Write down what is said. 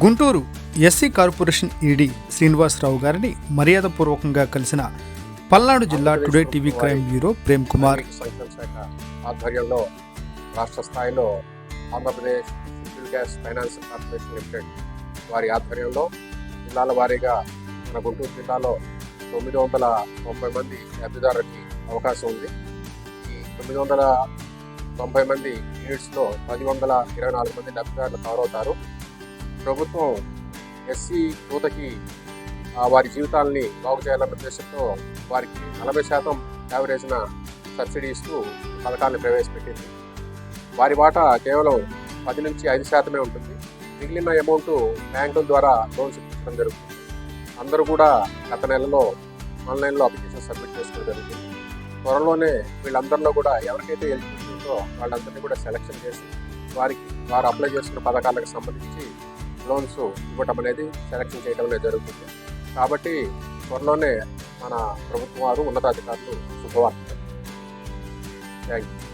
Guntur SC corporation ED Srinivasarao గారిని మర్యాదపూర్వకంగా కలిసిన పల్నాడు జిల్లా today TV crime bureau Prem Kumar. శాఖ ఆధ్వర్యంలో రాష్ట్ర స్థాయిలో Andhra Pradesh civil gas finance corporation limited వారి ఆధ్వర్యంలో జిల్లాల వారీగా మన గుంటూరు జిల్లాలో తొమ్మిది వందల తొంభై మంది లబ్ధిదారులకి అవకాశం ఉంది. ఈ తొమ్మిది వందల తొంభై మంది యూనిట్స్లో పది వందల ఇరవై నాలుగు మంది లబ్ధిదారులు కవర్ అవుతారు ప్రభుత్వం ఎస్సీ కోతకి ఆ, వారి జీవితాలని బాగు చేయాలన్న ఉద్దేశంతో వారికి నలభై శాతం యావరేజ్న సబ్సిడీ ఇస్తూ పథకాన్ని ప్రవేశపెట్టింది. వారి వాటా కేవలం పది నుంచి ఐదు శాతమే ఉంటుంది. మిగిలిన అమౌంట్ బ్యాంకుల ద్వారా లోన్స్ ఇప్పించడం జరుగుతుంది. అందరూ కూడా గత నెలలో ఆన్లైన్లో అప్లికేషన్ సబ్మిట్ చేసుకోవడం జరుగుతుంది త్వరలోనే వీళ్ళందరిలో కూడా ఎవరికైతే ఎలిజిబిలిటీ ఉందో వాళ్ళందరినీ కూడా సెలెక్షన్ చేసి వారికి వారు అప్లై చేసుకున్న పథకాలకు సంబంధించి లోన్స్ ఇవ్వటం అనేది సెలెక్షన్ చేయడం అనేది జరుగుతుంది. కాబట్టి త్వరలోనే మన ప్రభుత్వం వారు ఉన్నతాధికారులు శుభవార్త థ్యాంక్ యూ